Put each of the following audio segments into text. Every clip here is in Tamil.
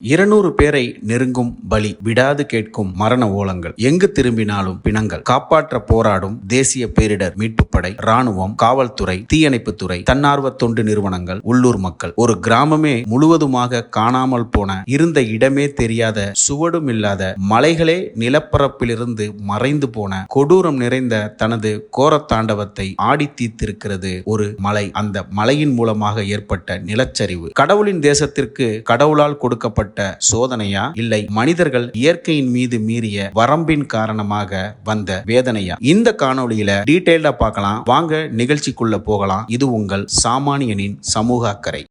இருநூறு பேரை நெருங்கும் பலி விடாது கேட்கும் மரண ஓலங்கள். எங்கு திரும்பினாலும் பிணங்கள். காப்பாற்ற போராடும் தேசிய பேரிடர் மீட்புப்படை ராணுவம் காவல்துறை தீயணைப்புத்துறை தன்னார்வ தொண்டு நிறுவனங்கள் உள்ளூர் மக்கள். ஒரு கிராமமே முழுவதுமாக காணாமல் போன இருந்த இடமே தெரியாத சுவடும் இல்லாத மலைகளே நிலப்பரப்பிலிருந்து மறைந்து போன கொடூரம் நிறைந்த தனது கோரத்தாண்டவத்தை ஆடி தீர்த்திருக்கிறது ஒரு மலை. அந்த மலையின் மூலமாக ஏற்பட்ட நிலச்சரிவு. கடவுளின் தேசத்திற்கு கடவுளால் கொடுக்கப்பட்ட சோதனையா? இல்லை மனிதர்கள் இயற்கையின் மீது மீறிய வரம்பின் காரணமாக வந்த வேதனையா? இந்த காணொளியில டீட்டெயில்டா பார்க்கலாம். வாங்க நிகழ்ச்சிக்குள்ள போகலாம். இது உங்கள் சாமானியனின் சமூக அக்கறை.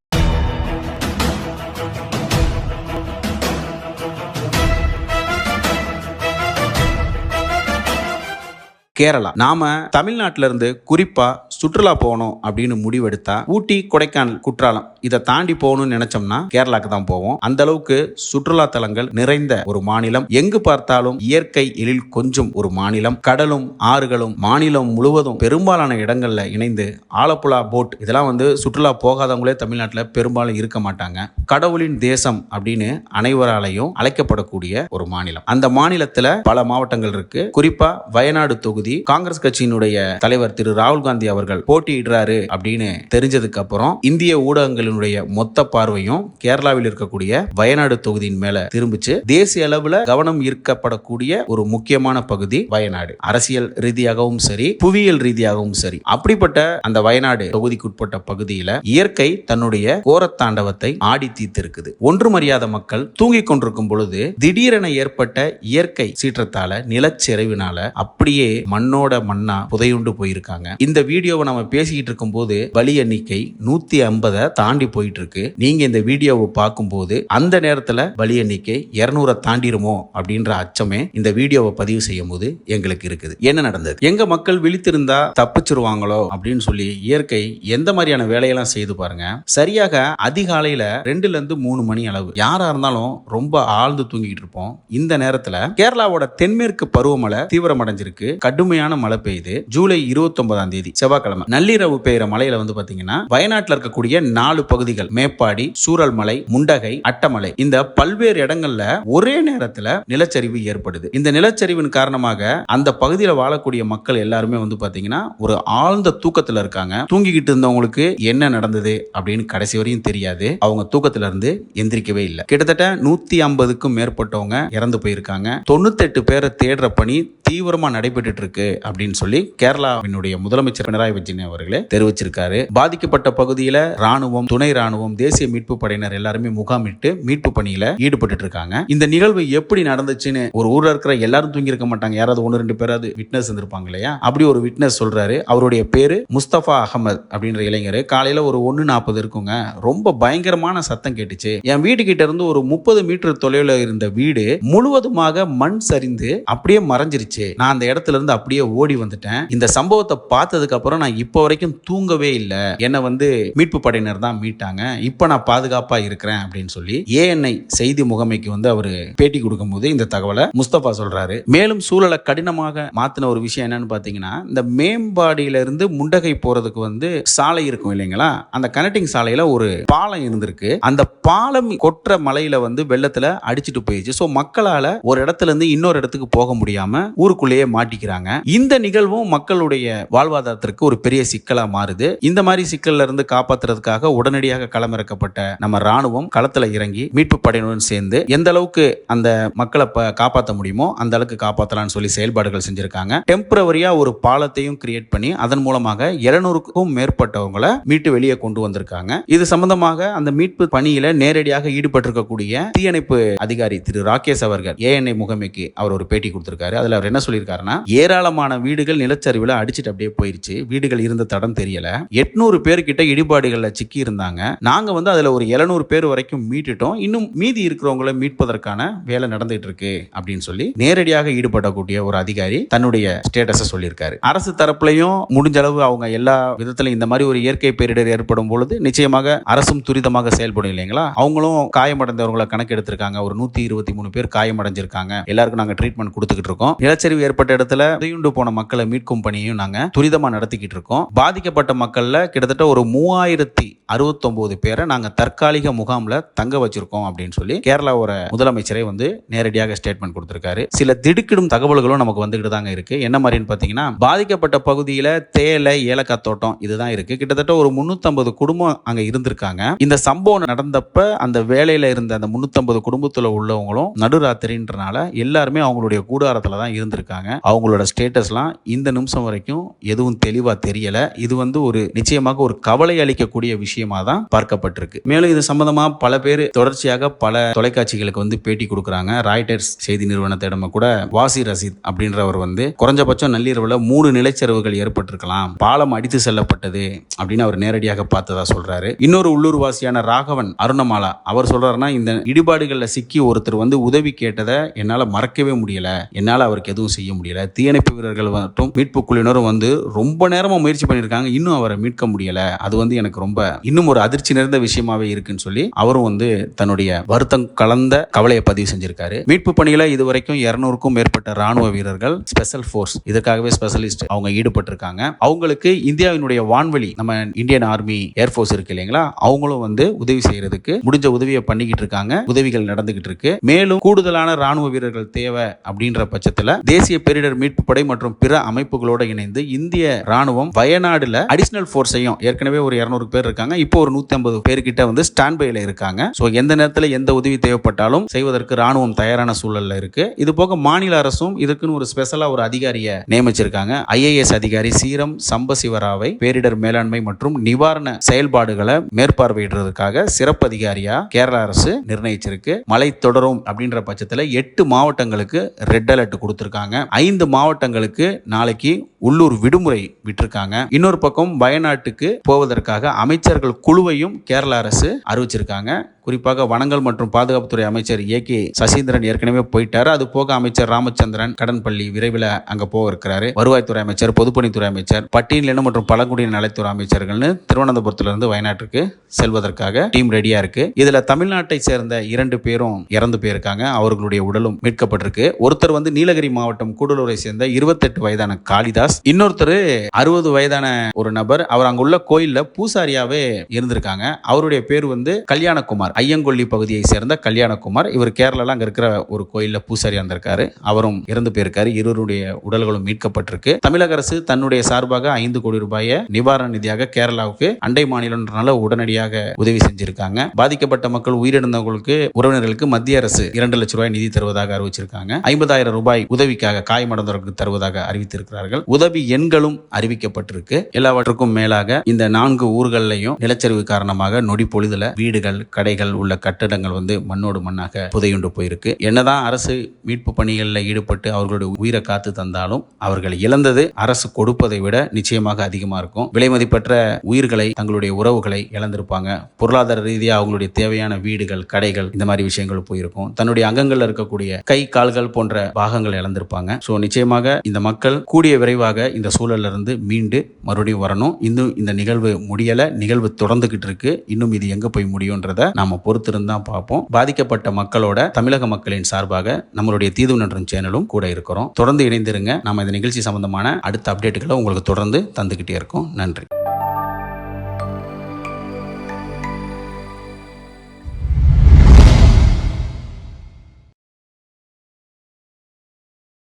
கேரளா. நாம தமிழ்நாட்டில இருந்து குறிப்பா சுற்றுலா போகணும் அப்படின்னு முடிவெடுத்தா ஊட்டி கொடைக்கானல் குற்றாலம் இதை தாண்டி போகணும்னு நினைச்சோம்னா கேரளாக்கு தான் போவோம். அந்த அளவுக்கு சுற்றுலா தலங்கள் நிறைந்த ஒரு மாநிலம். எங்கு பார்த்தாலும் இயற்கை எழில் கொஞ்சம் ஒரு மாநிலம். கடலும் ஆறுகளும் மாநிலம் முழுவதும் பெரும்பாலான இடங்கள்ல இணைந்து ஆலப்புழா போட் இதெல்லாம் வந்து சுற்றுலா போகாதவங்களே தமிழ்நாட்டில் பெரும்பாலும் இருக்க மாட்டாங்க. கடவுளின் தேசம் அப்படின்னு அனைவராலையும் அழைக்கப்படக்கூடிய ஒரு மாநிலம். அந்த மாநிலத்துல பல மாவட்டங்கள் இருக்கு. குறிப்பா வயநாடு தொகுதி காங்கிரஸ் கட்சியினுடைய தலைவர் திரு ராகுல் காந்தி அவர்கள் போட்டியிடுறாரு அப்படின்னு தெரிஞ்சதுக்கு அப்புறம் இந்திய ஊடகங்களினுடைய மொத்த பார்வையும் கேரளாவில் இருக்கக்கூடிய வயநாடு தொகுதியின் மேல திரும்பிச்சு. தேசிய அளவுல கவனம் ஈர்க்கப்படக்கூடிய ஒரு முக்கியமான பகுதி வயநாடு. அரசியல் ரீதியாகவும் சரி புவியியல் ரீதியாகவும் சரி அப்படிப்பட்ட அந்த வயநாடு தொகுதிக்குட்பட்ட பகுதியில இயற்கை தன்னுடைய கோரத்தாண்டவத்தை ஆடி தீர்த்திருக்குது. ஒன்றுமறியாத மக்கள் தூங்கிக் கொண்டிருக்கும் பொழுது திடீரென ஏற்பட்ட இயற்கை சீற்றத்தால நிலச்சரிவினால அப்படியே மண்ணோட மண்ணா புதையுண்டு போயிருக்காங்க. இந்த வீடியோவை நம்ம பேசிக்கிட்டு இருக்கும் போது பலி எண்ணிக்கை நூத்தி ஐம்பதை தாண்டி போயிட்டு இருக்கு நீங்க இந்த வீடியோவை பார்க்கும்போது அந்த நேரத்துல பலி எண்ணிக்கை இருநூறை தாண்டிருமோ அப்படின்ற அச்சமே இந்த வீடியோவை பதிவு செய்யும் போது எங்களுக்கு இருக்குது. என்ன நடந்தது? எங்க மக்கள் விழித்திருந்தா தப்பிச்சிருவாங்களோ அப்படின்னு சொல்லி இயற்கை எந்த மாதிரியான வேலையெல்லாம் செய்து பாருங்க. சரியாக அதிகாலையில ரெண்டுல இருந்து மூணு மணி அளவு. யாரா இருந்தாலும் ரொம்ப ஆழ்ந்து தூங்கிட்டு இருப்போம். இந்த நேரத்துல கேரளாவோட தென்மேற்கு பருவமழை தீவிரமடைஞ்சிருக்கு. கடுமையான மழை பெய்யுது ஜூலை இருபத்தி ஒன்பதாம் தேதி செவ்வாய்க்கிழமை. நள்ளிரவு பெய்யுற மலையில வந்து பாத்தீங்கன்னா வயநாட்டில் இருக்கக்கூடிய நாலு பகுதிகள் மேப்பாடி சூரல்மலை முண்டகை அட்டமலை இந்த பல்வேறு இடங்கள்ல ஒரே நேரத்துல நிலச்சரிவு ஏற்படுது. இந்த நிலச்சரிவின் காரணமாக அந்த பகுதியில் வாழக்கூடிய மக்கள் எல்லாருமே வந்து பாத்தீங்கன்னா ஒரு ஆழ்ந்த தூக்கத்துல இருக்காங்க. தூங்கிக்கிட்டு இருந்தவங்களுக்கு என்ன நடந்தது அப்படின்னு கடைசி வரையும் தெரியாது. அவங்க தூக்கத்துல இருந்து எந்திரிக்கவே இல்லை. கிட்டத்தட்ட நூத்தி ஐம்பதுக்கும் மேற்பட்டவங்க இறந்து போயிருக்காங்க. தொண்ணூத்தெட்டு பேரை தேடுற பணி தீவிரமா நடைபெற்று இருக்கு அப்படின்னு சொல்லி கேரளாவினுடைய முதலமைச்சர் பினராயி விஜயன் அவர்களே தெரிவிச்சிருக்காரு. பாதிக்கப்பட்ட பகுதியில ராணுவம் துணை ராணுவம் தேசிய மீட்பு படையினர் எல்லாருமே முகாமிட்டு மீட்பு பணியில ஈடுபட்டு இருக்காங்க. இந்த நிகழ்வு எப்படி நடந்துச்சுன்னு ஒரு ஊர்ல இருக்கிற எல்லாரும் தூங்கி இருக்க மாட்டாங்க. யாராவது ஒன்று ரெண்டு பேராவது விட்னஸ் இருந்திருப்பாங்க இல்லையா? அப்படி ஒரு விட்னஸ் சொல்றாரு. அவருடைய பேரு முஸ்தபா அகமது அப்படின்ற இளைஞர். காலையில ஒரு ஒன்று நாற்பது இருக்குங்க. ரொம்ப பயங்கரமான சத்தம் கேட்டுச்சு. என் வீட்டு கிட்ட இருந்து ஒரு முப்பது மீட்டர் தொலைவில் இருந்த வீடு முழுவதுமாக மண் சரிந்து அப்படியே மறைஞ்சிருச்சு. நான் அந்த இடத்துல இருந்து அப்படியே ஓடி வந்துட்டேன். இந்த சம்பவத்தை பார்த்ததுக்கு அப்புறம் நான் இப்போ வரைக்கும் தூங்கவே இல்லை. என்னை வந்து மீட்பு படையினர் தான் மீட்டாங்க. இப்போ நான் பாதுகாப்பாக இருக்கிறேன் அப்படின்னு சொல்லி ஏஎன்ஐ செய்தி முகமைக்கு வந்து அவர் பேட்டி கொடுக்கும்போது இந்த தகவலை முஸ்தபா சொல்றாரு. மேலும் சூழலை கடினமாக மாத்தின ஒரு விஷயம் என்னன்னு பார்த்தீங்கன்னா இந்த மேம்பாடியில இருந்து முண்டகை போறதுக்கு வந்து சாலை இருக்கும் இல்லைங்களா? அந்த கனெக்டிங் சாலையில ஒரு பாலம் இருந்திருக்கு. அந்த பாலம் கொற்ற மலையில வந்து வெள்ளத்துல அடிச்சிட்டு போயிடுச்சு. ஸோ மக்களால ஒரு இடத்துல இருந்து இன்னொரு இடத்துக்கு போக முடியாம ஊருக்குள்ளேயே மாட்டிக்கிறாங்க. இந்த நிகழ்வும் மக்களுடைய வாழ்வாதாரத்திற்கு ஒரு பெரிய சிக்கலா மாறுது. இந்த மாதிரி சிக்கல்ல இருந்து காப்பாத்துறதுக்காக உடனடியாக களமிறக்கப்பட்ட நம்ம ராணுவம் களத்துல இறங்கி மீட்பு படையினருடன் சேர்ந்து எந்த அளவுக்கு அந்த மக்களை காப்பாற்ற முடியுமோ அந்த அளவுக்கு காப்பாற்றலாம்னு சொல்லி செயல்பாடுகள் செஞ்சிருக்காங்க. டெம்பரவரியா ஒரு பாலத்தையும் கிரியேட் பண்ணி அதன் மூலமாக இருநூறுக்கும் மேற்பட்டவங்களை மீட்டு வெளியே கொண்டு வந்திருக்காங்க. இது சம்பந்தமாக அந்த மீட்பு பணியில நேரடியாக ஈடுபட்டிருக்கக்கூடிய தீயணைப்பு அதிகாரி திரு ராகேஷ் அவர்கள் ஏஎன்ஐ முகமைக்கு அவர் ஒரு பேட்டி கொடுத்திருக்காரு. அதுல அவர் என்ன சொல்லியிருக்காருன்னா ஏராளமான வீடுகள் நிலச்சரிவில் அடிச்சிட்டு அப்படியே போயிருச்சு. வீடுகள் இருந்த தடம் தெரியல. எட்நூறு பேர்கிட்ட இடிபாடுகள்ல சிக்கி இருந்தாங்க. நாங்க வந்து அதுல ஒரு 700 பேர் வரைக்கும் மீட்டுட்டோம். இன்னும் மீதி இருக்கிறவங்கள மீட்பதற்கான வேலை நடந்துட்டு இருக்கு அப்படின்னு சொல்லி நேரடியாக ஈடுபடக்கூடிய ஒரு அதிகாரி தன்னுடைய ஸ்டேட்டஸை சொல்லியிருக்காரு. அரசு தரப்புலையும் முடிஞ்ச அளவு அவங்க எல்லா விதத்திலும் இந்த மாதிரி ஒரு இயற்கை பேரிடர் ஏற்படும் பொழுது நிச்சயமாக அரசும் துரிதமாக செயல்படும் இல்லைங்களா? அவங்களும் காயமடைந்தவர்களை கணக்கு எடுத்திருக்காங்க ஒரு நூத்தி இருபத்தி மூணு பேர் காயமடைஞ்சிருக்காங்க. எல்லாருக்கும் நாங்க ட்ரீட்மெண்ட் கொடுத்துக்கிட்டு இருக்கோம். நிலச்சரிவு ஏற்பட்ட இடத்துல சிதையுண்டு போன மக்களை மீட்கும் பணியையும் நாங்க துரிதமா நடத்திக்கிட்டு இருக்கோம். பாதிக்கப்பட்ட மக்களில் கிட்டத்தட்ட ஒரு மூவாயிரத்தி அறுபத்தொம்போது பேரை நாங்க தற்காலிக முகாமில் தங்க வச்சிருக்கோம் அப்படின்னு சொல்லி கேரளாவோட முதலமைச்சரே வந்து நேரடியாக ஸ்டேட்மெண்ட் கொடுத்துருக்காரு. சில திடுக்கிடும் தகவல்களும் நமக்கு வந்துகிட்டு தாங்க இருக்கு. என்ன மாதிரின்னு பார்த்தீங்கன்னா பாதிக்கப்பட்ட பகுதியில் தேலை ஏலக்காய் தோட்டம் இதுதான் இருக்கு. கிட்டத்தட்ட ஒரு 350 குடும்பம் அங்க இருந்திருக்காங்க. இந்த சம்பவம் நடந்தப்ப அந்த வேலையில இருந்த அந்த 350 குடும்பத்துல உள்ளவங்களும் நடுராத்திரின்றனால எல்லாருமே அவங்களுடைய கூடாரத்தில் தான் இருந்திருக்காங்க. அவங்களோட ஸ்டேட்டஸ்லாம் இந்த நிமிஷம் வரைக்கும் எதுவும் தெளிவாக தெரியலை. இது வந்து ஒரு நிச்சயமாக ஒரு கவலை அளிக்கக்கூடிய விஷயமா தான் பார்க்கப்பட்டிருக்கு. மேலும் இது சம்பந்தமாக பல பேர் தொடர்ச்சியாக பல தொலைக்காட்சிகளுக்கு வந்து பேட்டி கொடுக்குறாங்க. ராய்டர்ஸ் செய்தி நிறுவனத்திடம கூட வாசி ரசீத் அப்படின்றவர் வந்து குறைஞ்சபட்சம் நள்ளிரவில் மூணு நிலச்சரிவுகள் ஏற்பட்டிருக்கலாம். பாலம் அடித்து செல்லப்பட்டது அப்படின்னு அவர் நேரடியாக பார்த்ததா சொல்றாரு. இன்னொரு உள்ளூர் வாசியான ராகவன் அருணமாலா அவர் சொல்றாருன்னா இந்த இடிபாடுகளில் சிக்கி ஒருத்தர் வந்து உதவி கேட்டதை என்னால் மறக்கவே முடியல. என்னால் அவருக்கு எதுவும் செய்ய முடியல. தீயணைப்பு மீட்பு வீரர்கள் மற்றும் மீட்பு குழுவினரும் வந்து ரொம்ப நேரமா முயற்சி பண்ணியிருக்காங்க. இன்னும் அவரை மீட்க முடியல. அது வந்து எனக்கு ரொம்ப இன்னும் ஒரு அதிர்ச்சி நிறைந்த விஷயமாவே இருக்குன்னு சொல்லி அவரும் வந்து தன்னுடைய வருத்தம் கலந்த கவலையை பதிவு செஞ்சிருக்காரு. மீட்பு பணியில இதுவரைக்கும் இருநூறுக்கும் மேற்பட்ட ராணுவ வீரர்கள் ஸ்பெஷல் ஃபோர்ஸ் இதற்காகவே ஸ்பெஷலிஸ்ட் அவங்க ஈடுபட்டிருக்காங்க. அவங்களுக்கு இந்தியாவினுடைய வான்வெளி நம்ம இந்தியன் ஆர்மி ஏர்ஃபோர்ஸ் இருக்கு இல்லைங்களா? அவங்களும் வந்து உதவி செய்யறதுக்கு முடிஞ்ச உதவியை பண்ணிக்கிட்டு இருக்காங்க. உதவிகள் நடந்துகிட்டு இருக்கு. மேலும் கூடுதலான ராணுவ வீரர்கள் தேவை அப்படின்ற பட்சத்தில் தேசிய பேரிடர் மீட்பு படை மற்றும் பிற அமைப்புகளோட இணைந்து இந்திய ராணுவம் வயநாடுல அடிஷனல் ஃபோர்ஸையும் ஏற்கனவே ஒரு இருநூறு பேர் இருக்காங்க. இப்போ ஒரு நூத்தி ஐம்பது பேர்கிட்ட வந்து ஸ்டாண்ட் பைல இருக்காங்க. ஸோ எந்த நேரத்தில் எந்த உதவி தேவைப்பட்டாலும் செய்வதற்கு ராணுவம் தயாரான சூழல்ல இருக்கு. இது போக மாநில அரசும் இதுக்குன்னு ஒரு ஸ்பெஷலா ஒரு அதிகாரியை நியமிச்சிருக்காங்க. ஐஏஎஸ் அதிகாரி சீரம் சம்பசிவராவை பேரிடர் மேலாண்மை மற்றும் நிவாரண செயல்பாடுகளை மேற்பார்வையிடுறதுக்காக சிறப்பு அதிகாரியா கேரள அரசு நிர்ணயிச்சிருக்கு. மழை தொடரும் அப்படின்ற பட்சத்தில் எட்டு மாவட்டங்களுக்கு ரெட் அலர்ட் கொடுத்திருக்காங்க. ஐந்து மாவட்டங்களுக்கு நாளைக்கு உள்ளூர் விடுமுறை விட்டிருக்காங்க. இன்னொரு பக்கம் வயநாட்டுக்கு போவதற்காக அமைச்சர்கள் குழுவையும் கேரள அரசு அறிவிச்சிருக்காங்க. குறிப்பாக வனங்கள் மற்றும் பாதுகாப்புத்துறை அமைச்சர் ஏ கே சசீந்திரன் ஏற்கனவே போயிட்டாரு. அது போக அமைச்சர் ராமச்சந்திரன் கடன்பள்ளி விரைவில் அங்க போக இருக்கிறாரு வருவாய்த்துறை அமைச்சர் பொதுப்பணித்துறை அமைச்சர் பட்டியலினம் மற்றும் பழங்குடியின நலத்துறை அமைச்சர்கள்னு திருவனந்தபுரத்திலிருந்து வயநாட்டுக்கு செல்வதற்காக டீம் ரெடியா இருக்கு. இதுல தமிழ்நாட்டை சேர்ந்த இரண்டு பேரும் இறந்து போயிருக்காங்க. அவர்களுடைய உடலும் மீட்கப்பட்டிருக்கு. ஒருத்தர் வந்து நீலகிரி மாவட்டம் கூடலூரை சேர்ந்த இருபத்தெட்டு வயதான காளிதாஸ் இன்னொருத்தர் அறுபது வயதான ஒரு நபர். அவர் அங்குள்ள கோயில்ல பூசாரியாவே இருந்திருக்காங்க. அவருடைய பேர் வந்து கல்யாணகுமார். ஐயங்கொல்லி பகுதியை சேர்ந்த கல்யாணகுமார். இவர் கேரளால அங்க இருக்கிற ஒரு கோயில்ல பூசாரியா இருந்திருக்காரு. அவரும் இறந்து போயிருக்காரு. இருவருடைய உடல்களும் மீட்கப்பட்டிருக்கு. தமிழக அரசு தன்னுடைய சார்பாக ஐந்து கோடி ரூபாயை நிவாரண நிதியாக கேரளாவுக்கு அண்டை மாநிலம்ன்றனால உடனடியாக உதவி செஞ்சிருக்காங்க. பாதிக்கப்பட்ட மக்கள் உயிரிழந்தவங்களுக்கு உறவினர்களுக்கு மத்திய அரசு இரண்டு லட்சம் ரூபாய் நிதி தருவதாக அறிவிச்சிருக்காங்க. ஐம்பதாயிரம் ரூபாய் உதவிக்காக காயமடைந்தவர்களுக்கு தருவதாக அறிவித்திருக்கிறார்கள். உதவி எண்களும் அறிவிக்கப்பட்டிருக்கு. எல்லாவற்றுக்கும் மேலாக இந்த நான்கு ஊர்களையும் நிலச்சரிவு காரணமாக நொடி பொழுதுல வீடுகள் கடைகள் உள்ள கட்டடங்கள் வந்து மண்ணோடு மண்ணாக புதையுண்டு போயிருக்கு. என்னதான் அரசு மீட்பு பணிகளில் ஈடுபட்டு அவர்களுடைய உயிரை காத்து தந்தாலும் அவர்கள் இழந்தது அரசு கொடுப்பதை விட நிச்சயமாக அதிகமாக இருக்கும். விலை மதிப்பற்ற உயிர்களை தங்களுடைய உறவுகளை இழந்திருப்பாங்க. பொருளாதார ரீதியாக அவங்களுடைய தேவையான வீடுகள் கடைகள் இந்த மாதிரி விஷயங்கள் போயிருக்கும். தன்னுடைய அங்கங்கள்ல இருக்கக்கூடிய கை கால்கள் போன்ற பாகங்கள் இழந்திருப்பாங்க. ஸோ நிச்சயமாக இந்த மக்கள் கூடிய விரைவாக இந்த சூழல்ல இருந்து மீண்டு மறுபடியும் வரணும். இன்னும் இந்த நிகழ்வு முடியலை. நிகழ்வு தொடர்ந்துகிட்டு இருக்கு. இன்னும் இது எங்கே போய் முடியுன்றத நாம பொறுத்திருந்து தான் பார்ப்போம். பாதிக்கப்பட்ட மக்களோட தமிழக மக்களின் சார்பாக நம்மளுடைய தீது நன்றும் சேனலும் கூட இருக்கிறோம். தொடர்ந்து இணைந்திருங்க. நம்ம இந்த நிகழ்ச்சி சம்பந்தமான அடுத்த அப்டேட்டுகளை உங்களுக்கு தொடர்ந்து தந்துக்கிட்டே இருக்கோம். நன்றி.